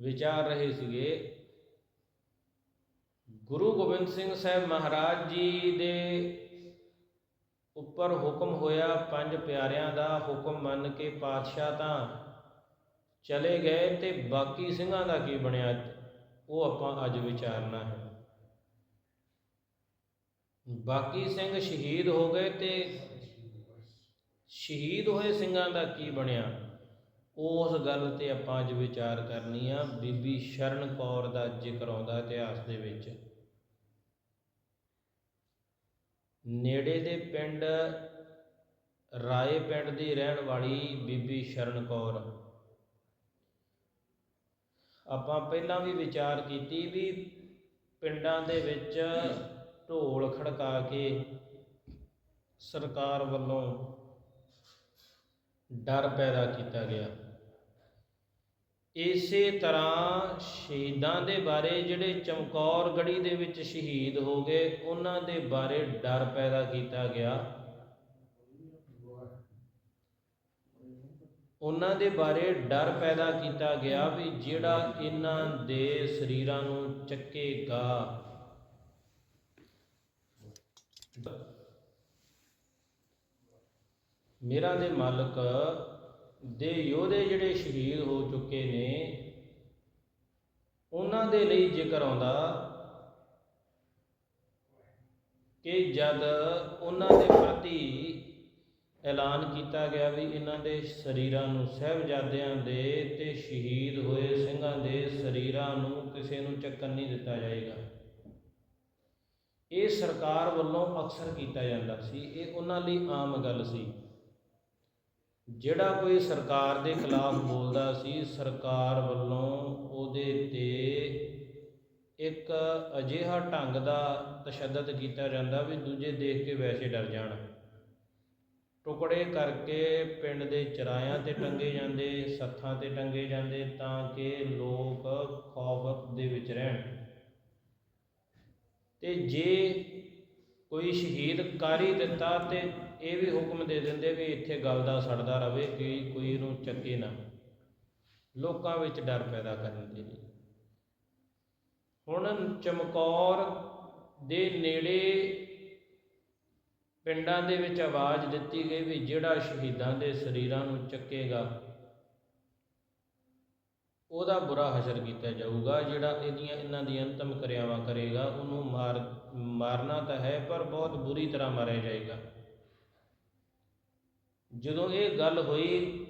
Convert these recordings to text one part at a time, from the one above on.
ਵਿਚਾਰ ਰਹੇ ਸੀਗੇ। ਗੁਰੂ ਗੋਬਿੰਦ ਸਿੰਘ ਸਾਹਿਬ ਮਹਾਰਾਜ ਜੀ ਦੇ ਉੱਪਰ ਹੁਕਮ ਹੋਇਆ ਪੰਜ ਪਿਆਰਿਆਂ ਦਾ, ਹੁਕਮ ਮੰਨ ਕੇ ਪਾਤਸ਼ਾਹ ਤਾਂ ਚਲੇ ਗਏ ਤੇ ਬਾਕੀ ਸਿੰਘਾਂ ਦਾ ਕੀ ਬਣਿਆ? ਉਹ ਆਪਾਂ ਅੱਜ ਵਿਚਾਰਨਾ ਹੈ। ਬਾਕੀ ਸਿੰਘ ਸ਼ਹੀਦ ਹੋ ਗਏ ਤੇ ਸ਼ਹੀਦ ਹੋਏ ਸਿੰਘਾਂ ਦਾ ਕੀ ਬਣਿਆ? ਉਸ ਗੱਲ ਤੇ ਆਪਾਂ ਅੱਜ ਵਿਚਾਰ ਕਰਨੀ ਆ, ਬੀਬੀ ਸ਼ਰਨ ਕੌਰ ਦਾ ਜ਼ਿਕਰ ਆਉਂਦਾ ਇਤਿਹਾਸ ਦੇ ਵਿੱਚ। ਨੇੜੇ ਦੇ ਪਿੰਡ, ਰਾਏ ਪਿੰਡ ਦੀ ਰਹਿਣ ਵਾਲੀ ਬੀਬੀ ਸ਼ਰਨ ਕੌਰ। ਆਪਾਂ ਪਹਿਲਾਂ ਵੀ ਵਿਚਾਰ ਕੀਤੀ ਵੀ ਪਿੰਡਾਂ ਦੇ ਵਿੱਚ ਢੋਲ ਖੜਕਾ ਕੇ ਸਰਕਾਰ ਵੱਲੋਂ ਡਰ ਪੈਦਾ ਕੀਤਾ ਗਿਆ। ਇਸੇ ਤਰ੍ਹਾਂ ਸ਼ਹੀਦਾਂ ਦੇ ਬਾਰੇ ਜਿਹੜੇ ਚਮਕੌਰ ਗੜੀ ਦੇ ਵਿੱਚ ਸ਼ਹੀਦ ਹੋ ਗਏ, ਉਹਨਾਂ ਦੇ ਬਾਰੇ ਡਰ ਪੈਦਾ ਕੀਤਾ ਗਿਆ। ਉਹਨਾਂ ਦੇ ਬਾਰੇ ਡਰ ਪੈਦਾ ਕੀਤਾ ਗਿਆ ਵੀ ਜਿਹੜਾ ਇਹਨਾਂ ਦੇ ਸਰੀਰਾਂ ਨੂੰ ਚੱਕੇਗਾ। ਮੇਰਾ ਦੇ ਮਾਲਕ ਦੇ ਯੋਧੇ ਜਿਹੜੇ ਸ਼ਹੀਦ ਹੋ ਚੁੱਕੇ ਨੇ, ਉਹਨਾਂ ਦੇ ਲਈ ਜ਼ਿਕਰ ਆਉਂਦਾ ਕਿ ਜਦ ਉਹਨਾਂ ਦੇ ਪ੍ਰਤੀ ਐਲਾਨ ਕੀਤਾ ਗਿਆ ਵੀ ਇਹਨਾਂ ਦੇ ਸਰੀਰਾਂ ਨੂੰ ਸਹਿਬਜ਼ਾਦਿਆਂ ਦੇ ਤੇ ਸ਼ਹੀਦ ਹੋਏ ਸਿੰਘਾਂ ਦੇ ਸਰੀਰਾਂ ਨੂੰ ਕਿਸੇ ਨੂੰ ਚੱਕਣ ਨਹੀਂ ਦਿੱਤਾ ਜਾਏਗਾ। ਇਹ ਸਰਕਾਰ ਵੱਲੋਂ ਅਕਸਰ ਕੀਤਾ ਜਾਂਦਾ ਸੀ, ਇਹ ਉਹਨਾਂ ਲਈ ਆਮ ਗੱਲ ਸੀ। ਜਿਹੜਾ ਕੋਈ ਸਰਕਾਰ ਦੇ ਖਿਲਾਫ ਬੋਲਦਾ ਸੀ, ਸਰਕਾਰ ਵੱਲੋਂ ਉਹਦੇ ਤੇ ਇੱਕ ਅਜਿਹਾ ਢੰਗ ਦਾ ਤਸ਼ੱਦਦ ਕੀਤਾ ਜਾਂਦਾ ਵੀ ਦੂਜੇ ਦੇਖ ਕੇ ਵੈਸੇ ਡਰ ਜਾਣ। ਟੁਕੜੇ ਕਰਕੇ ਪਿੰਡ ਦੇ ਚਰਾਇਆਂ ਤੇ ਟੰਗੇ ਜਾਂਦੇ, ਸੱਥਾਂ ਤੇ ਟੰਗੇ ਜਾਂਦੇ ਤਾਂ ਕਿ ਲੋਕ ਖੌਫ ਦੇ ਵਿੱਚ ਰਹਿਣ। ਤੇ ਜੇ ਕੋਈ ਸ਼ਹੀਦ ਕਰ ਦਿੱਤਾ ਤੇ ਇਹ ਵੀ ਹੁਕਮ ਦੇ ਦਿੰਦੇ ਵੀ ਇੱਥੇ ਗਲਦਾ ਸੜਦਾ ਰਵੇ ਕਿ ਕੋਈ ਇਹਨੂੰ ਚੱਕੇ ਨਾ। ਲੋਕਾਂ ਵਿੱਚ ਡਰ ਪੈਦਾ ਕਰਨ ਦੇ ਲਈ। ਹੁਣ ਚਮਕੌਰ ਦੇ ਨੇੜੇ ਪਿੰਡਾਂ ਦੇ ਵਿੱਚ ਆਵਾਜ਼ ਦਿੱਤੀ ਗਈ ਵੀ ਜਿਹੜਾ ਸ਼ਹੀਦਾਂ ਦੇ ਸਰੀਰਾਂ ਨੂੰ ਚੱਕੇਗਾ, ਉਹਦਾ ਬੁਰਾ ਹਸ਼ਰ ਕੀਤਾ ਜਾਊਗਾ, ਜਿਹੜਾ ਇਹਦੀਆਂ ਇਹਨਾਂ ਦੀਆਂ ਅੰਤਮ ਕਿਰਿਆਵਾਂ ਕਰੇਗਾ, ਉਹਨੂੰ ਮਾਰ, ਮਾਰਨਾ ਤਾਂ ਹੈ, ਪਰ ਬਹੁਤ ਬੁਰੀ ਤਰ੍ਹਾਂ ਮਾਰਿਆ ਜਾਏਗਾ। ਜਦੋਂ ਇਹ ਗੱਲ ਹੋਈ,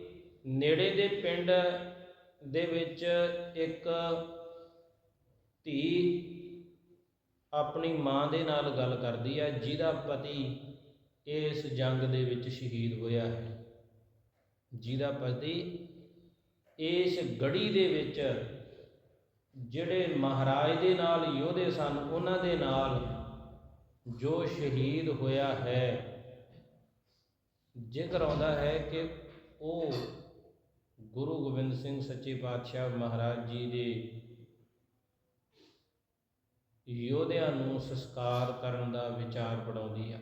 ਨੇੜੇ ਦੇ ਪਿੰਡ ਦੇ ਵਿੱਚ ਇੱਕ ਧੀ ਆਪਣੀ ਮਾਂ ਦੇ ਨਾਲ ਗੱਲ ਕਰਦੀ ਹੈ ਜਿਹਦਾ ਪਤੀ ਇਸ ਜੰਗ ਦੇ ਵਿੱਚ ਸ਼ਹੀਦ ਹੋਇਆ ਹੈ। ਜਿਹਦਾ ਪਤੀ ਇਸ ਗੜੀ ਦੇ ਵਿੱਚ ਜਿਹੜੇ ਮਹਾਰਾਜ ਦੇ ਨਾਲ, ਯੋਧੇ ਸਨ, ਉਹਨਾਂ ਦੇ ਨਾਲ ਜੋ ਸ਼ਹੀਦ ਹੋਇਆ ਹੈ। ਜ਼ਿਕਰ ਆਉਂਦਾ ਹੈ ਕਿ ਉਹ ਗੁਰੂ ਗੋਬਿੰਦ ਸਿੰਘ ਸੱਚੇ ਪਾਤਸ਼ਾਹ ਮਹਾਰਾਜ ਜੀ ਦੇ ਯੋਧਿਆਂ ਨੂੰ ਸੰਸਕਾਰ ਕਰਨ ਦਾ ਵਿਚਾਰ ਬਣਾਉਂਦੀ ਆ।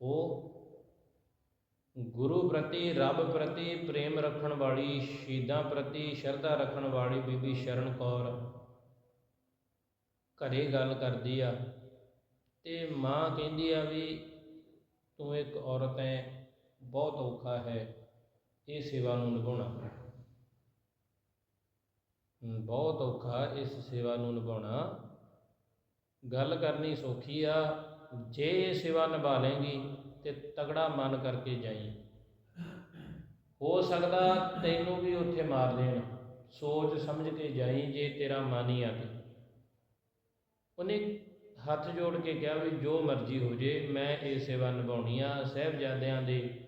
ਉਹ ਗੁਰੂ ਪ੍ਰਤੀ, ਰੱਬ ਪ੍ਰਤੀ ਪ੍ਰੇਮ ਰੱਖਣ ਵਾਲੀ, ਸ਼ਹੀਦਾਂ ਪ੍ਰਤੀ ਸ਼ਰਧਾ ਰੱਖਣ ਵਾਲੀ ਬੀਬੀ ਸ਼ਰਨ ਕੌਰ ਘਰੇ ਗੱਲ ਕਰਦੀ ਆ ਤੇ ਮਾਂ ਕਹਿੰਦੀ ਆ ਵੀ ਤੂੰ ਇੱਕ ਔਰਤ ਹੈ ਬਹੁਤ ਔਖਾ ਹੈ, ਇਹ ਸੇਵਾ ਨੂੰ ਨਿਭਾਉਣਾ। ਬਹੁਤ ਔਖਾ ਇਸ ਸੇਵਾ ਨੂੰ ਨਿਭਾਉਣਾ। ਗੱਲ ਕਰਨੀ ਸੌਖੀ ਆ, ਜੇ ਇਹ ਸੇਵਾ ਨਿਭਾ ਲੇਂਗੀ ਤੇ ਤਗੜਾ ਮਨ ਕਰਕੇ ਜਾਈ। ਹੋ ਸਕਦਾ ਤੈਨੂੰ ਵੀ ਉੱਥੇ ਮਾਰ ਦੇਣ, ਸੋਚ ਸਮਝ ਕੇ ਜਾਈ ਜੇ ਤੇਰਾ ਮਨ ਹੀ ਆ ਤੇ ਉਹਨੇ ਹੱਥ ਜੋੜ ਕੇ ਕਿਹਾ ਵੀ ਜੋ ਮਰਜ਼ੀ ਹੋ ਜੇ, ਮੈਂ ਇਹ ਸੇਵਾ ਨਿਭਾਉਣੀ ਆ। ਸਹਿਬਜ਼ਾਦਿਆਂ ਦੇ,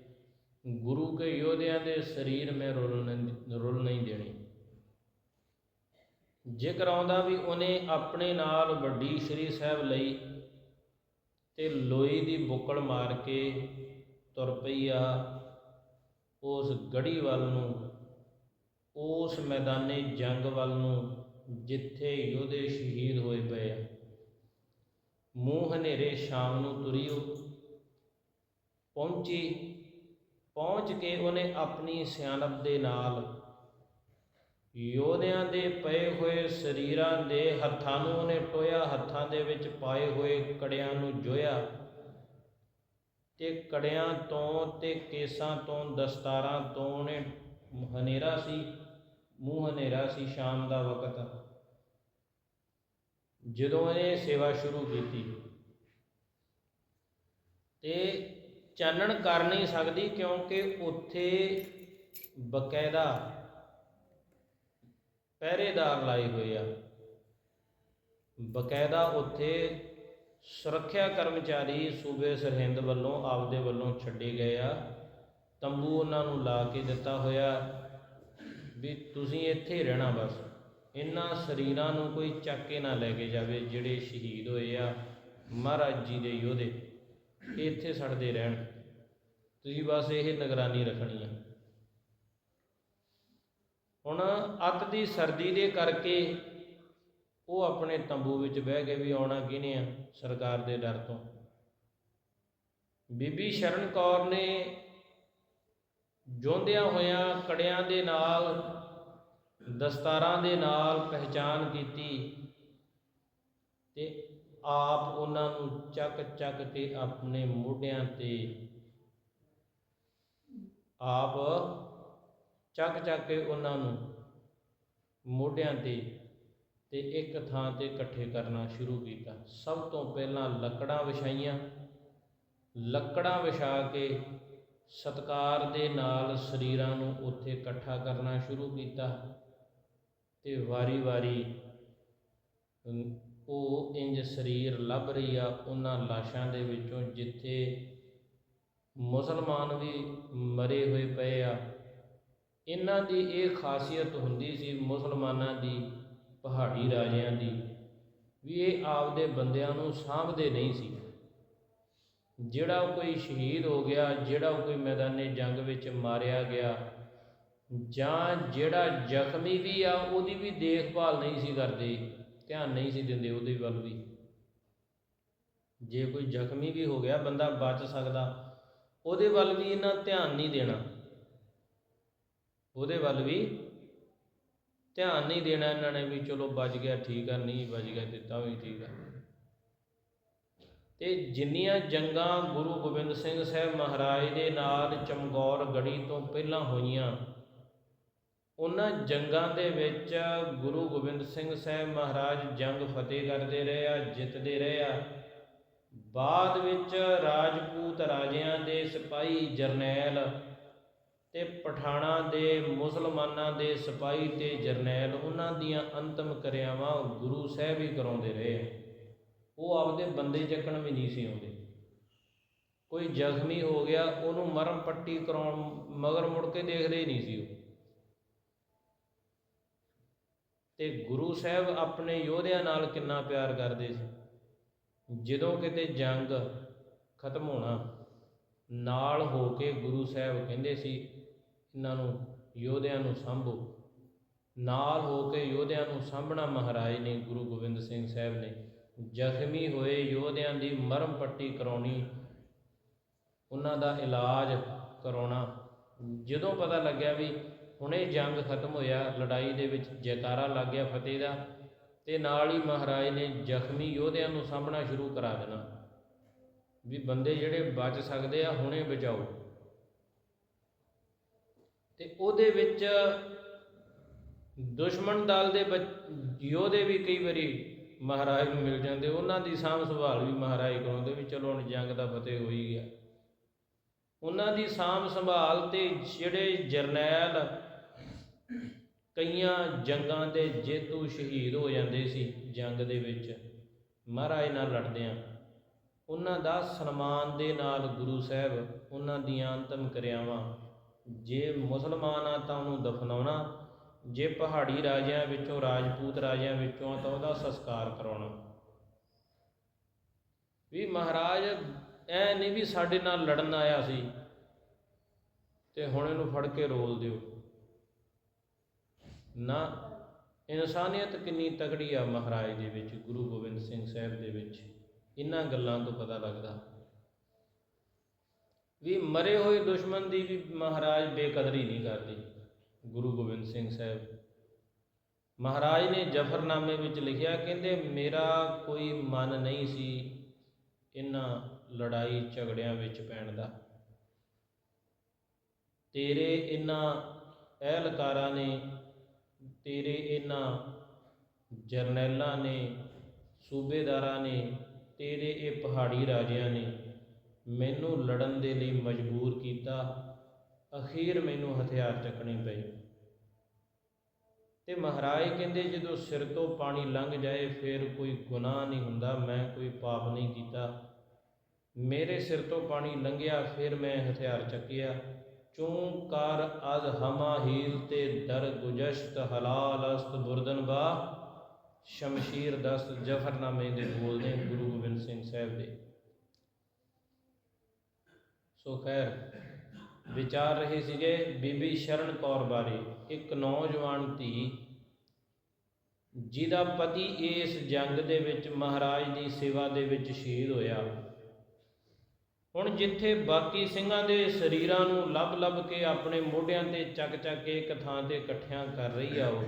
ਗੁਰੂ ਕੇ ਯੋਧਿਆਂ ਦੇ ਸਰੀਰ ਮੈਂ ਰੁਲ ਨਹੀਂ, ਰੁੱਲ ਨਹੀਂ ਦੇਣੀ। ਜ਼ਿਕਰ ਆਉਂਦਾ ਵੀ ਉਹਨੇ ਆਪਣੇ ਨਾਲ ਵੱਡੀ ਸ੍ਰੀ ਸਾਹਿਬ ਲਈ ਤੇ ਲੋਈ ਦੀ ਬੁੱਕਲ ਮਾਰ ਕੇ ਤੁਰ ਪਈ ਆ। ਉਸ ਗੜੀ ਵੱਲ ਨੂੰ, ਉਸ ਮੈਦਾਨੇ ਜੰਗ ਵੱਲ ਨੂੰ, ਜਿੱਥੇ ਯੋਧੇ ਸ਼ਹੀਦ ਹੋਏ ਪਏ ਆ। ਮੂੰਹ ਹਨੇਰੇ ਸ਼ਾਮ ਨੂੰ ਤੁਰੀ ਪਹੁੰਚੀ, ਪਹੁੰਚ ਕੇ ਉਹਨੇ ਆਪਣੀ ਸਿਆਣਪ ਦੇ ਨਾਲ ਯੋਧਿਆਂ ਦੇ ਪਏ ਹੋਏ ਸਰੀਰਾਂ ਦੇ ਹੱਥਾਂ ਨੂੰ ਉਹਨੇ ਟੋਇਆ, ਹੱਥਾਂ ਦੇ ਵਿੱਚ ਪਾਏ ਹੋਏ ਕੜਿਆਂ ਨੂੰ ਜੋਇਆ ਤੇ ਕੜਿਆਂ ਤੋਂ ਤੇ ਕੇਸਾਂ ਤੋਂ, ਦਸਤਾਰਾਂ ਤੋਂ ਉਹਨੇ ਹਨੇਰਾ ਸੀ, ਮੂੰਹ ਹਨੇਰਾ ਸੀ ਸ਼ਾਮ ਦਾ ਵਕਤ। ਜਦੋਂ ਇਹਨੇ ਸੇਵਾ ਸ਼ੁਰੂ ਕੀਤੀ, ਤੇ ਚਾਨਣ ਕਰ ਨਹੀਂ ਸਕਦੀ ਕਿਉਂਕਿ ਉੱਥੇ ਬਕਾਇਦਾ ਪਹਿਰੇਦਾਰ ਲਾਏ ਹੋਏ ਆ। ਬਕਾਇਦਾ ਉੱਥੇ ਸੁਰੱਖਿਆ ਕਰਮਚਾਰੀ ਸੂਬੇ ਸਰਹਿੰਦ ਵੱਲੋਂ ਆਪਦੇ ਵੱਲੋਂ ਛੱਡੇ ਗਏ ਆ। ਤੰਬੂ ਉਹਨਾਂ ਨੂੰ ਲਾ ਕੇ ਦਿੱਤਾ ਹੋਇਆ ਵੀ ਤੁਸੀਂ ਇੱਥੇ ਰਹਿਣਾ ਬਸ। ਇਹਨਾਂ ਸਰੀਰਾਂ ਨੂੰ ਕੋਈ ਚੱਕ ਕੇ ਨਾ ਲੈ ਕੇ ਜਾਵੇ, ਜਿਹੜੇ ਸ਼ਹੀਦ ਹੋਏ ਆ ਮਹਾਰਾਜ ਜੀ ਦੇ ਯੋਧੇ ਇੱਥੇ ਸੜਦੇ ਰਹਿਣ। ਤੁਸੀਂ ਬਸ ਇਹ ਨਿਗਰਾਨੀ ਰੱਖਣੀ ਆ। ਹੁਣ ਅੱਤ ਦੀ ਸਰਦੀ ਦੇ ਕਰਕੇ ਉਹ ਆਪਣੇ ਤੰਬੂ ਵਿੱਚ ਬਹਿ ਕੇ ਵੀ ਆਉਣਾ ਕਿਹਨੇ ਆ? ਸਰਕਾਰ ਦੇ ਡਰ ਤੋਂ। ਬੀਬੀ ਸ਼ਰਨ ਕੌਰ ਨੇ ਜੋਂਦਿਆਂ ਹੋਇਆਂ ਕੜਿਆਂ ਦੇ ਨਾਲ ਦਸਤਾਰਾਂ ਦੇ ਨਾਲ ਪਹਿਚਾਨ ਕੀਤੀ ਤੇ ਆਪ ਉਹਨਾਂ ਨੂੰ ਚੱਕ ਚੱਕ ਕੇ ਆਪਣੇ ਮੋਢਿਆਂ ਤੇ ਆਪ ਚੱਕ ਚੱਕ ਕੇ ਉਹਨਾਂ ਨੂੰ ਮੋਢਿਆਂ ਤੇ ਤੇ ਇੱਕ ਥਾਂ ਤੇ ਇਕੱਠੇ ਕਰਨਾ ਸ਼ੁਰੂ ਕੀਤਾ। ਸਭ ਤੋਂ ਪਹਿਲਾਂ ਲੱਕੜਾਂ ਵਿਛਾਈਆਂ। ਲੱਕੜਾਂ ਵਿਛਾ ਕੇ ਸਤਕਾਰ ਦੇ ਨਾਲ ਸਰੀਰਾਂ ਨੂੰ ਉੱਥੇ ਇਕੱਠਾ ਕਰਨਾ ਸ਼ੁਰੂ ਕੀਤਾ। ਤੇ ਵਾਰੀ-ਵਾਰੀ ਉਹ ਇੰਜ ਸਰੀਰ ਲੱਭ ਰਹੀ ਆ ਉਹਨਾਂ ਲਾਸ਼ਾਂ ਦੇ ਵਿੱਚੋਂ ਜਿੱਥੇ ਮੁਸਲਮਾਨ ਵੀ ਮਰੇ ਹੋਏ ਪਏ ਆ। ਇਹਨਾਂ ਦੀ ਇਹ ਖਾਸੀਅਤ ਹੁੰਦੀ ਸੀ ਮੁਸਲਮਾਨਾਂ ਦੀ ਪਹਾੜੀ ਰਾਜਿਆਂ ਦੀ ਵੀ ਇਹ ਆਪਦੇ ਬੰਦਿਆਂ ਨੂੰ ਸਾਂਭਦੇ ਨਹੀਂ ਸੀ। ਜਿਹੜਾ ਕੋਈ ਸ਼ਹੀਦ ਹੋ ਗਿਆ, ਜਿਹੜਾ ਕੋਈ ਮੈਦਾਨੇ ਜੰਗ ਵਿੱਚ ਮਾਰਿਆ ਗਿਆ ਜਾਂ ਜਿਹੜਾ ਜ਼ਖਮੀ ਵੀ ਆ, ਉਹਦੀ ਵੀ ਦੇਖਭਾਲ ਨਹੀਂ ਸੀ ਕਰਦੇ, ਧਿਆਨ ਨਹੀਂ ਸੀ ਦਿੰਦੇ ਉਹਦੇ ਵੱਲ ਵੀ। ਜੇ ਕੋਈ ਜ਼ਖਮੀ ਵੀ ਹੋ ਗਿਆ, ਬੰਦਾ ਬਚ ਸਕਦਾ, ਉਹਦੇ ਵੱਲ ਵੀ ਇਹਨਾਂ ਧਿਆਨ ਨਹੀਂ ਦੇਣਾ। ਉਹਦੇ ਵੱਲ ਵੀ ਧਿਆਨ ਨਹੀਂ ਦੇਣਾ ਇਹਨਾਂ ਨੇ ਵੀ, ਚਲੋ ਬਚ ਗਿਆ, ਠੀਕ ਆ, ਨਹੀਂ ਬਚ ਗਿਆ ਤੇ ਤਾਂ ਵੀ ਠੀਕ ਆ। ਤੇ ਜਿੰਨੀਆਂ ਜੰਗਾਂ ਗੁਰੂ ਗੋਬਿੰਦ ਸਿੰਘ ਸਾਹਿਬ ਮਹਾਰਾਜ ਦੇ ਨਾਲ ਚਮਗੌਰ ਗੜੀ ਤੋਂ ਪਹਿਲਾਂ ਹੋਈਆਂ ਉਹਨਾਂ ਜੰਗਾਂ ਦੇ ਵਿੱਚ ਗੁਰੂ ਗੋਬਿੰਦ ਸਿੰਘ ਸਾਹਿਬ ਮਹਾਰਾਜ ਜੰਗ ਫਤਿਹ ਕਰਦੇ ਰਹੇ ਆ, ਜਿੱਤਦੇ ਰਹੇ ਆ। ਬਾਅਦ ਵਿੱਚ ਰਾਜਪੂਤ ਰਾਜਿਆਂ ਦੇ ਸਿਪਾਹੀ ਜਰਨੈਲ ਤੇ ਪਠਾਣਾ ਦੇ ਮੁਸਲਮਾਨਾਂ ਦੇ ਸਿਪਾਹੀ ਤੇ ਜਰਨੈਲ ਉਹਨਾਂ ਦੀਆਂ ਅੰਤਮ ਕਿਰਿਆਵਾਂ ਗੁਰੂ ਸਾਹਿਬ ਹੀ ਕਰਾਉਂਦੇ ਰਹੇ ਆ। ਉਹ ਆਪਦੇ ਬੰਦੇ ਚੱਕਣ ਵੀ ਨਹੀਂ ਸੀ ਆਉਂਦੇ। ਕੋਈ ਜ਼ਖਮੀ ਹੋ ਗਿਆ, ਉਹਨੂੰ ਮਰਮ ਪੱਟੀ ਕਰਾਉਣ ਮਗਰ ਮੁੜ ਕੇ ਦੇਖਦੇ ਹੀ ਨਹੀਂ ਸੀ ਉਹ। ਤੇ ਗੁਰੂ ਸਾਹਿਬ ਆਪਣੇ ਯੋਧਿਆਂ ਨਾਲ ਕਿੰਨਾ ਪਿਆਰ ਕਰਦੇ ਸੀ? ਜਦੋਂ ਕਿਤੇ ਜੰਗ ਖਤਮ ਹੋਣਾ, ਨਾਲ ਹੋ ਕੇ ਗੁਰੂ ਸਾਹਿਬ ਕਹਿੰਦੇ ਸੀ, ਇਹਨਾਂ ਨੂੰ ਯੋਧਿਆਂ ਨੂੰ ਸੰਭੋ। ਨਾਲ ਹੋ ਕੇ ਯੋਧਿਆਂ ਨੂੰ ਸਾਂਭਣਾ ਮਹਾਰਾਜ ਨੇ, ਗੁਰੂ ਗੋਬਿੰਦ ਸਿੰਘ ਸਾਹਿਬ ਨੇ। ਜ਼ਖਮੀ ਹੋਏ ਯੋਧਿਆਂ ਦੀ ਮਰਮ ਪੱਟੀ ਕਰਾਉਣੀ, ਉਹਨਾਂ ਦਾ ਇਲਾਜ ਕਰਾਉਣਾ। ਜਦੋਂ ਪਤਾ ਲੱਗਿਆ ਵੀ ਹੁਣੇ ਜੰਗ ਖਤਮ ਹੋਇਆ, ਲੜਾਈ ਦੇ ਵਿੱਚ ਜੈਕਾਰਾ ਲੱਗ ਗਿਆ ਫਤਿਹ ਦਾ ਤੇ ਨਾਲ ਹੀ ਮਹਾਰਾਜ ਨੇ ਜ਼ਖਮੀ ਯੋਧਿਆਂ ਨੂੰ ਸਾਂਭਣਾ ਸ਼ੁਰੂ ਕਰਾ ਦੇਣਾ। ਵੀ ਬੰਦੇ ਜਿਹੜੇ ਬਚ ਸਕਦੇ ਆ, ਹੁਣੇ ਬਚਾਓ। ਤੇ ਉਹਦੇ ਵਿੱਚ ਦੁਸ਼ਮਣ ਦਲ ਦੇ ਯੋਧੇ ਵੀ ਕਈ ਵਾਰੀ ਮਹਾਰਾਜ ਨੂੰ ਮਿਲ ਜਾਂਦੇ, ਉਹਨਾਂ ਦੀ ਸਾਂਭ ਸੰਭਾਲ ਵੀ ਮਹਾਰਾਜ ਕਰਾਉਂਦੇ ਵੀ ਚਲੋ ਹੁਣ ਜੰਗ ਦਾ ਫਤਿਹ ਹੋ ਹੀ ਗਿਆ। ਉਹਨਾਂ ਦੀ ਸਾਂਭ ਸੰਭਾਲ ਤੇ ਜਿਹੜੇ ਜਰਨੈਲ ਕਈਆਂ ਜੰਗਾਂ ਦੇ ਜੇਤੂ ਸ਼ਹੀਦ ਹੋ ਜਾਂਦੇ ਸੀ ਜੰਗ ਦੇ ਵਿੱਚ। ਮਹਾਰਾਜ ਨਾਲ ਲੜਦਿਆਂ ਉਹਨਾਂ ਦਾ ਸਨਮਾਨ ਦੇ ਨਾਲ ਗੁਰੂ ਸਾਹਿਬ ਉਹਨਾਂ ਦੀਆਂ ਅੰਤਮ ਕਿਰਿਆਵਾਂ। ਜੇ ਮੁਸਲਮਾਨ ਆ ਤਾਂ ਉਹਨੂੰ ਦਫਨਾਉਣਾ। ਜੇ ਪਹਾੜੀ ਰਾਜਿਆਂ ਵਿੱਚੋਂ, ਰਾਜਪੂਤ ਰਾਜਿਆਂ ਵਿੱਚੋਂ ਤਾਂ ਉਹਦਾ ਸੰਸਕਾਰ ਕਰਾਉਣਾ। ਵੀ ਮਹਾਰਾਜ, ਐ ਨਹੀਂ ਵੀ ਸਾਡੇ ਨਾਲ ਲੜਨ ਆਇਆ ਸੀ ਤੇ ਹੁਣ ਇਹਨੂੰ ਫੜ ਕੇ ਰੋਲ ਦਿਓ। ਨਾ, ਇਨਸਾਨੀਅਤ ਕਿੰਨੀ ਤਗੜੀ ਆ ਮਹਾਰਾਜ ਦੇ ਵਿੱਚ, ਗੁਰੂ ਗੋਬਿੰਦ ਸਿੰਘ ਸਾਹਿਬ ਦੇ ਵਿੱਚ। ਇਹਨਾਂ ਗੱਲਾਂ ਤੋਂ ਪਤਾ ਲੱਗਦਾ। ਵੀ ਮਰੇ ਹੋਏ ਦੁਸ਼ਮਣ ਦੀ ਵੀ ਮਹਾਰਾਜ ਬੇਕਦਰੀ ਨਹੀਂ ਕਰਦੇ, ਗੁਰੂ ਗੋਬਿੰਦ ਸਿੰਘ ਸਾਹਿਬ। ਮਹਾਰਾਜ ਨੇ ਜਫਰਨਾਮੇ ਵਿੱਚ ਲਿਖਿਆ, ਕਹਿੰਦੇ, ਮੇਰਾ ਕੋਈ ਮਨ ਨਹੀਂ ਸੀ ਇਹਨਾਂ ਲੜਾਈ ਝਗੜਿਆਂ ਵਿੱਚ ਪੈਣ ਦਾ। ਤੇਰੇ ਇਹਨਾਂ ਅਹਿਲਕਾਰਾਂ ਨੇ ਤੇਰੇ ਇਹਨਾਂ ਜਰਨੈਲਾਂ ਨੇ, ਸੂਬੇਦਾਰਾਂ ਨੇ, ਤੇਰੇ ਇਹ ਪਹਾੜੀ ਰਾਜਿਆਂ ਨੇ ਮੈਨੂੰ ਲੜਨ ਦੇ ਲਈ ਮਜਬੂਰ ਕੀਤਾ। ਅਖੀਰ ਮੈਨੂੰ ਹਥਿਆਰ ਚੱਕਣੇ ਪਏ। ਤੇ ਮਹਾਰਾਜ ਕਹਿੰਦੇ, ਜਦੋਂ ਸਿਰ ਤੋਂ ਪਾਣੀ ਲੰਘ ਜਾਏ, ਫਿਰ ਕੋਈ ਗੁਨਾਹ ਨਹੀਂ ਹੁੰਦਾ, ਮੈਂ ਕੋਈ ਪਾਪ ਨਹੀਂ ਕੀਤਾ। ਮੇਰੇ ਸਿਰ ਤੋਂ ਪਾਣੀ ਲੰਘਿਆ, ਫਿਰ ਮੈਂ ਹਥਿਆਰ ਚੱਕਿਆ। ਚੂੰ ਕਰ ਅਜ ਹਮਾ ਹੀਲ ਤੇ ਦਰ ਗੁਜਸ਼ਤ ਹਲਾਲ ਅਸਤ ਬੁਰਦਨ ਸ਼ਮਸ਼ੀਰ ਦਸਤ ਜਫਰਨਾਮੇ ਦੇ ਬੋਲਦੇ ਗੁਰੂ ਗੋਬਿੰਦ ਸਿੰਘ ਸਾਹਿਬ ਦੇ। ਸੋ ਖੈਰ, ਵਿਚਾਰ ਰਹੇ ਸੀਗੇ ਬੀਬੀ ਸ਼ਰਨ ਕੌਰ ਬਾਰੇ। ਇੱਕ ਨੌਜਵਾਨ ਧੀ, ਜਿਹਦਾ ਪਤੀ ਇਸ ਜੰਗ ਦੇ ਵਿੱਚ ਮਹਾਰਾਜ ਦੀ ਸੇਵਾ ਦੇ ਵਿੱਚ ਸ਼ਹੀਦ ਹੋਇਆ। ਹੁਣ ਜਿੱਥੇ ਬਾਕੀ ਸਿੰਘਾਂ ਦੇ ਸਰੀਰਾਂ ਨੂੰ ਲੱਭ-ਲੱਭ ਕੇ ਆਪਣੇ ਮੋਢਿਆਂ ਤੇ ਚੱਕ-ਚੱਕ ਕੇ ਇੱਕ ਥਾਂ ਤੇ ਇਕੱਠਿਆਂ ਕਰ ਰਹੀ ਆ ਉਹ,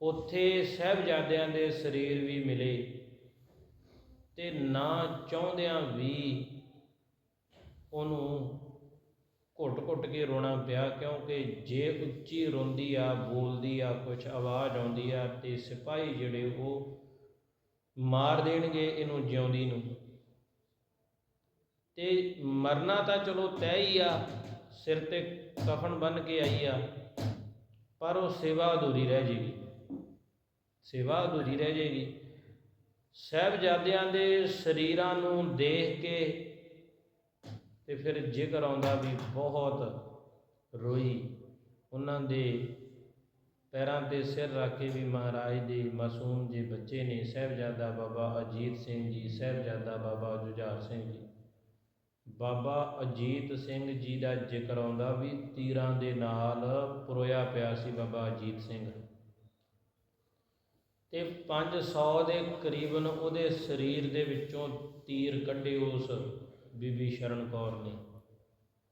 ਉੱਥੇ ਸਹਿਬਜ਼ਾਦਿਆਂ ਦੇ ਸਰੀਰ ਵੀ ਮਿਲੇ ਤੇ ਨਾ ਚਾਹੁੰਦਿਆਂ ਵੀ ਉਹਨੂੰ ਘੁੱਟ-ਘੁੱਟ ਕੇ ਰੋਣਾ ਪਿਆ, ਕਿਉਂਕਿ ਜੇ ਉੱਚੀ ਰੋਂਦੀ ਆ, ਬੋਲਦੀ ਆ ਕੁਝ ਆਵਾਜ਼ ਆਉਂਦੀ ਆ ਤੇ ਸਿਪਾਹੀ ਜਿਹੜੇ ਉਹ ਮਾਰ ਦੇਣਗੇ ਇਹਨੂੰ ਜਿਉਂਦੀ ਨੂੰ। ਤੇ ਮਰਨਾ ਤਾਂ ਚਲੋ ਤੈਅ ਹੀ ਆ, ਸਿਰ ਤੇ ਕਫਨ ਬੰਨ ਕੇ ਆਈ ਆ, ਪਰ ਉਹ ਸੇਵਾ ਅਧੂਰੀ ਰਹਿ ਜੇਗੀ। ਸੇਵਾ ਅਧੂਰੀ ਰਹਿ ਜੇਗੀ। ਸਹਿਬਜ਼ਾਦਿਆਂ ਦੇ ਸਰੀਰਾਂ ਨੂੰ ਦੇਖ ਕੇ ਤੇ ਫਿਰ ਜ਼ਿਕਰ ਆਉਂਦਾ ਵੀ ਬਹੁਤ ਰੋਈ। ਉਹਨਾਂ ਦੇ ਪੈਰਾਂ ਤੇ ਸਿਰ ਰੱਖ ਕੇ ਵੀ ਮਹਾਰਾਜ ਦੇ ਮਾਸੂਮ ਜੇ ਬੱਚੇ ਨੇ, ਸਹਿਬਜ਼ਾਦਾ ਬਾਬਾ ਅਜੀਤ ਸਿੰਘ ਜੀ, ਸਹਿਬਜ਼ਾਦਾ ਬਾਬਾ ਜੁਝਾਰ ਸਿੰਘ ਜੀ। ਬਾਬਾ ਅਜੀਤ ਸਿੰਘ ਜੀ ਦਾ ਜ਼ਿਕਰ ਆਉਂਦਾ ਵੀ ਤੀਰਾਂ ਦੇ ਨਾਲ ਪਰੋਇਆ ਪਿਆ ਸੀ ਬਾਬਾ ਅਜੀਤ ਸਿੰਘ। ਤੇ 500 ਦੇ ਕਰੀਬਨ ਉਹਦੇ ਸਰੀਰ ਦੇ ਵਿੱਚੋਂ ਤੀਰ ਕੱਢੇ ਉਸ ਬੀਬੀ ਸ਼ਰਨ ਕੌਰ ਨੇ।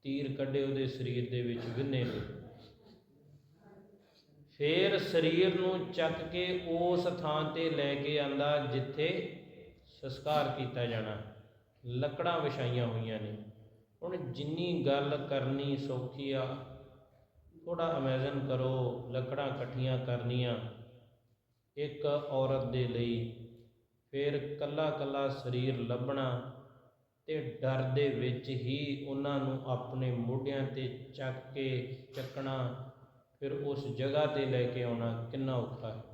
ਤੀਰ ਕੱਢੇ ਉਹਦੇ ਸਰੀਰ ਦੇ ਵਿੱਚ ਵਿੰਨੇ ਨੇ। ਫੇਰ ਸਰੀਰ ਨੂੰ ਚੱਕ ਕੇ ਉਸ ਥਾਂ ਤੇ ਲੈ ਕੇ ਆਂਦਾ ਜਿੱਥੇ ਸੰਸਕਾਰ ਕੀਤਾ ਜਾਣਾ। ਲੱਕੜਾਂ ਵਿਛਾਈਆਂ ਹੋਈਆਂ ਨੇ। ਹੁਣ ਜਿੰਨੀ ਗੱਲ ਕਰਨੀ ਸੌਖੀ ਆ ਥੋੜਾ ਇਮੇਜਿਨ ਕਰੋ ਲੱਕੜਾਂ ਇਕੱਠੀਆਂ ਕਰਨੀਆਂ। ਇੱਕ ਔਰਤ ਦੇ ਲਈ ਫਿਰ ਕੱਲਾ ਕੱਲਾ ਸਰੀਰ ਲੱਭਣਾ ਤੇ ਡਰ ਦੇ ਵਿੱਚ ਹੀ ਉਹਨਾਂ ਨੂੰ ਆਪਣੇ ਮੋਢਿਆਂ ਤੇ ਚੱਕ ਕੇ ਚੱਕਣਾ, ਫਿਰ ਉਸ ਜਗ੍ਹਾ ਤੇ ਲੈ ਕੇ ਆਉਣਾ ਕਿੰਨਾ ਔਖਾ ਹੈ।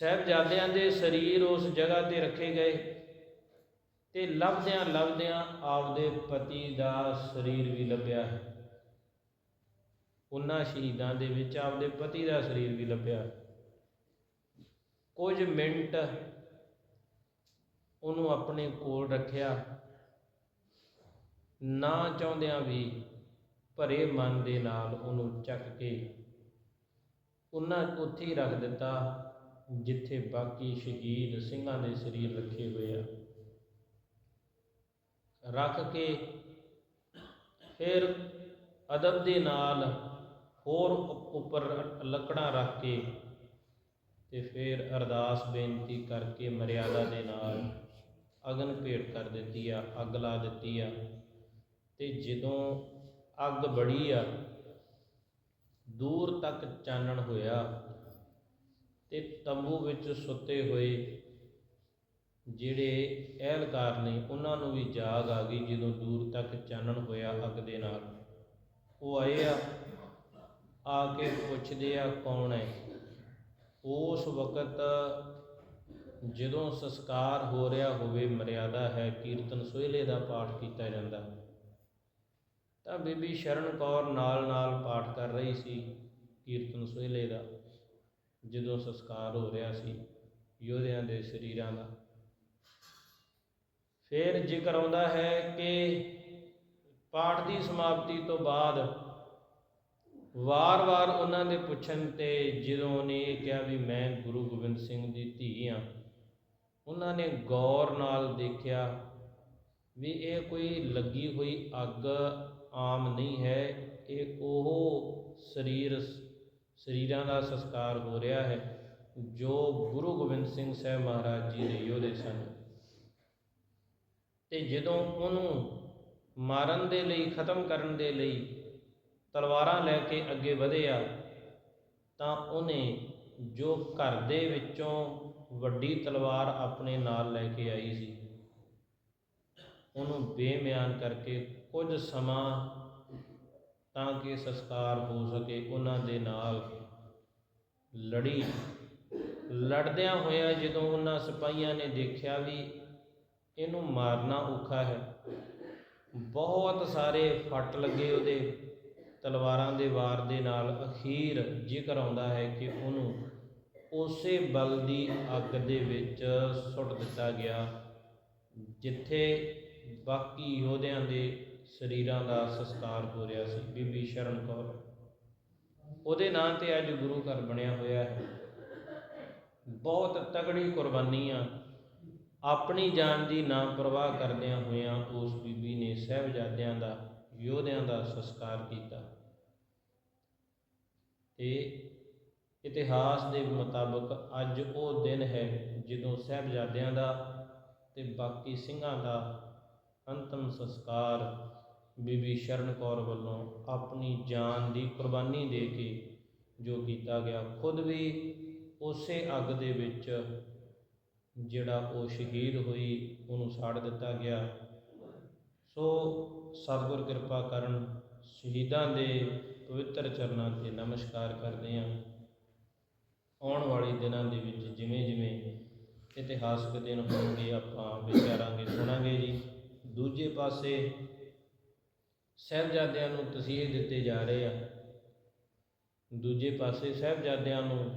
ਸਹਿਬਜ਼ਾਦਿਆਂ ਦੇ ਸਰੀਰ ਉਸ ਜਗ੍ਹਾ ਤੇ ਰੱਖੇ ਗਏ ਤੇ ਲੱਭਦਿਆਂ ਲੱਭਦਿਆਂ ਆਪਦੇ ਪਤੀ ਦਾ ਸਰੀਰ ਵੀ ਲੱਭਿਆ। ਹੈ ਉਹਨਾਂ ਸ਼ਹੀਦਾਂ ਦੇ ਵਿੱਚ ਆਪਦੇ ਪਤੀ ਦਾ ਸਰੀਰ ਵੀ ਲੱਭਿਆ। ਕੁਝ ਮਿੰਟ ਉਹਨੂੰ ਆਪਣੇ ਕੋਲ ਰੱਖਿਆ। ਨਾ ਚਾਹੁੰਦਿਆਂ ਵੀ ਭਰੇ ਮਨ ਦੇ ਨਾਲ ਉਹਨੂੰ ਚੱਕ ਕੇ ਉਹਨਾਂ ਉੱਥੇ ਰੱਖ ਦਿੱਤਾ। ਜਿੱਥੇ ਬਾਕੀ ਸ਼ਹੀਦ ਸਿੰਘਾਂ ਦੇ ਸਰੀਰ ਰੱਖੇ ਹੋਏ ਆ। ਰੱਖ ਕੇ ਫਿਰ ਅਦਬ ਦੇ ਨਾਲ ਹੋਰ ਉੱਪਰ ਲੱਕੜਾਂ ਰੱਖ ਕੇ ਤੇ ਫਿਰ ਅਰਦਾਸ ਬੇਨਤੀ ਕਰਕੇ ਮਰਿਆਦਾ ਦੇ ਨਾਲ ਅਗਨ ਭੇਟ ਕਰ ਦਿੱਤੀ ਆ, ਅੱਗ ਲਾ ਦਿੱਤੀ ਆ ਤੇ ਜਦੋਂ ਅੱਗ ਬੜੀ ਆ, ਦੂਰ ਤੱਕ ਚਾਨਣ ਹੋਇਆ ਤੇ ਤੰਬੂ ਵਿੱਚ ਸੁੱਤੇ ਹੋਏ ਜਿਹੜੇ ਅਹਿਲਕਾਰ ਨੇ, ਉਹਨਾਂ ਨੂੰ ਵੀ ਜਾਗ ਆ ਗਈ ਜਦੋਂ ਦੂਰ ਤੱਕ ਚਾਨਣ ਹੋਇਆ ਅੱਗ ਦੇ ਨਾਲ। ਉਹ ਆਏ ਆ ਆ ਕੇ ਪੁੱਛਦੇ ਆ, ਕੌਣ ਹੈ? ਉਸ ਵਕਤ ਜਦੋਂ ਸੰਸਕਾਰ ਹੋ ਰਿਹਾ ਹੋਵੇ, ਮਰਿਆਦਾ ਹੈ, ਕੀਰਤਨ ਸੋਹਿਲੇ ਦਾ ਪਾਠ ਕੀਤਾ ਜਾਂਦਾ। ਤਾਂ ਬੀਬੀ ਸ਼ਰਨ ਕੌਰ ਨਾਲ ਨਾਲ ਪਾਠ ਕਰ ਰਹੀ ਸੀ, ਕੀਰਤਨ ਸੋਹਿਲੇ ਦਾ। ਜਦੋਂ ਸੰਸਕਾਰ ਹੋ ਰਿਹਾ ਸੀ ਯੋਧਿਆਂ ਦੇ ਸਰੀਰਾਂ ਦਾ। ਫਿਰ ਜ਼ਿਕਰ ਆਉਂਦਾ ਹੈ ਕਿ ਪਾਠ ਦੀ ਸਮਾਪਤੀ ਤੋਂ ਬਾਅਦ ਵਾਰ-ਵਾਰ ਉਹਨਾਂ ਦੇ ਪੁੱਛਣ ਤੇ ਜਦੋਂ ਉਹਨੇ ਇਹ ਕਿਹਾ ਵੀ ਮੈਂ ਗੁਰੂ ਗੋਬਿੰਦ ਸਿੰਘ ਦੀ ਧੀ ਆ, ਉਹਨਾਂ ਨੇ ਗੌਰ ਨਾਲ ਦੇਖਿਆ ਵੀ ਇਹ ਕੋਈ ਲੱਗੀ ਹੋਈ ਅੱਗ ਆਮ ਨਹੀਂ ਹੈ, ਇਹ ਉਹ ਸਰੀਰ ਸਰੀਰਾਂ ਦਾ ਸੰਸਕਾਰ ਹੋ ਰਿਹਾ ਹੈ, ਜੋ ਗੁਰੂ ਗੋਬਿੰਦ ਸਿੰਘ ਸਾਹਿਬ ਮਹਾਰਾਜ ਜੀ ਦੇ ਯੋਧੇ ਸਨ। ਤੇ ਜਦੋਂ ਉਹਨੂੰ ਮਾਰਨ ਦੇ ਲਈ, ਖਤਮ ਕਰਨ ਦੇ ਲਈ ਤਲਵਾਰਾਂ ਲੈ ਕੇ ਅੱਗੇ ਵਧਿਆ, ਤਾਂ ਉਹਨੇ ਜੋ ਘਰ ਦੇ ਵਿੱਚੋਂ ਵੱਡੀ ਤਲਵਾਰ ਆਪਣੇ ਨਾਲ ਲੈ ਕੇ ਆਈ ਸੀ, ਉਹਨੂੰ ਬੇਮਿਆਨ ਕਰਕੇ ਕੁਝ ਸਮਾਂ ਤਾਂ ਕਿ ਸੰਸਕਾਰ ਹੋ ਸਕੇ, ਉਹਨਾਂ ਦੇ ਨਾਲ ਲੜੀ। ਲੜਦਿਆਂ ਹੋਇਆ ਜਦੋਂ ਉਹਨਾਂ ਸਿਪਾਹੀਆਂ ਨੇ ਦੇਖਿਆ ਵੀ ਇਹਨੂੰ ਮਾਰਨਾ ਔਖਾ ਹੈ, ਬਹੁਤ ਸਾਰੇ ਫੱਟ ਲੱਗੇ ਉਹਦੇ। ਤਲਵਾਰਾਂ ਦੇ ਵਾਰ ਦੇ ਨਾਲ ਅਖੀਰ ਜ਼ਿਕਰ ਆਉਂਦਾ ਹੈ ਕਿ ਉਹਨੂੰ ਉਸੇ ਬਲ ਦੀ ਅੱਗ ਦੇ ਵਿੱਚ ਸੁੱਟ ਦਿੱਤਾ ਗਿਆ, ਜਿੱਥੇ ਬਾਕੀ ਯੋਧਿਆਂ ਦੇ ਸਰੀਰਾਂ ਦਾ ਸੰਸਕਾਰ ਹੋ ਰਿਹਾ ਸੀ, ਬੀਬੀ ਸ਼ਰਨ ਕੌਰ। ਉਹਦੇ ਨਾਂ ਤੇ ਅੱਜ ਗੁਰੂ ਘਰ ਬਣਿਆ ਹੋਇਆ ਹੈ। ਬਹੁਤ ਤਗੜੀ ਕੁਰਬਾਨੀਆਂ ਆਪਣੀ ਜਾਨ ਦੀ ਨਾ ਪਰਵਾਹ ਕਰਦਿਆਂ ਹੋਇਆਂ ਉਸ ਬੀਬੀ ਨੇ ਸਹਿਬਜ਼ਾਦਿਆਂ ਦਾ, ਯੋਧਿਆਂ ਦਾ ਸੰਸਕਾਰ ਕੀਤਾ। ਤੇ ਇਤਿਹਾਸ ਦੇ ਮੁਤਾਬਕ ਅੱਜ ਉਹ ਦਿਨ ਹੈ ਜਦੋਂ ਸਹਿਬਜ਼ਾਦਿਆਂ ਦਾ ਤੇ ਬਾਕੀ ਸਿੰਘਾਂ ਦਾ ਅੰਤਮ ਸੰਸਕਾਰ ਬੀਬੀ ਸ਼ਰਨ ਕੌਰ ਵੱਲੋਂ ਆਪਣੀ ਜਾਨ ਦੀ ਕੁਰਬਾਨੀ ਦੇ ਕੇ ਜੋ ਕੀਤਾ ਗਿਆ, ਖੁਦ ਵੀ ਉਸੇ ਅੱਗ ਦੇ ਵਿੱਚ ਜਿਹੜਾ ਉਹ ਸ਼ਹੀਦ ਹੋਈ, ਉਹਨੂੰ ਸਾੜ ਦਿੱਤਾ ਗਿਆ। ਸੋ ਸਤਿਗੁਰ ਕਿਰਪਾ ਕਰਨ ਸ਼ਹੀਦਾਂ ਦੇ ਪਵਿੱਤਰ ਚਰਨਾਂ ਤੇ ਨਮਸਕਾਰ ਕਰਦੇ ਹਾਂ। ਆਉਣ ਵਾਲੇ ਦਿਨਾਂ ਦੇ ਵਿੱਚ ਜਿਵੇਂ ਜਿਵੇਂ ਇਤਿਹਾਸਕ ਦਿਨ ਹੋਣਗੇ, ਆਪਾਂ ਵਿਚਾਰਾਂਗੇ, ਸੁਣਾਂਗੇ ਜੀ। ਦੂਜੇ ਪਾਸੇ ਸਹਿਬਜ਼ਾਦਿਆਂ ਨੂੰ ਤਸੀਹੇ ਦਿੱਤੇ ਜਾ ਰਹੇ ਆ। ਦੂਜੇ ਪਾਸੇ ਸਹਿਬਜ਼ਾਦਿਆਂ ਨੂੰ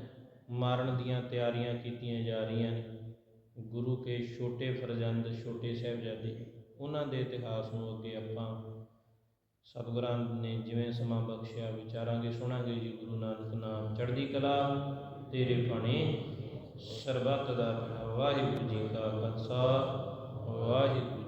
ਮਾਰਨ ਦੀਆਂ ਤਿਆਰੀਆਂ ਕੀਤੀਆਂ ਜਾ ਰਹੀਆਂ ਨੇ। ਗੁਰੂ ਕੇ ਛੋਟੇ ਫਰਜ਼ੰਦ, ਛੋਟੇ ਸਹਿਬਜ਼ਾਦੇ, ਉਹਨਾਂ ਦੇ ਇਤਿਹਾਸ ਨੂੰ ਅੱਗੇ ਆਪਾਂ ਸਤਿਗੁਰਾਂ ਨੇ ਜਿਵੇਂ ਸਮਾਂ ਬਖਸ਼ਿਆ, ਵਿਚਾਰਾਂਗੇ, ਸੁਣਾਂਗੇ ਜੀ, ਗੁਰੂ ਨਾਨਕ ਨਾਮ ਚੜ੍ਹਦੀ ਕਲਾ, ਤੇਰੇ ਬਾਣੇ, ਸਰਬੱਤ ਦਾ ਵਾਹਿਗੁਰੂ ਜੀ ਕਾ ਖਾਲਸਾ, ਵਾਹਿਗੁਰੂ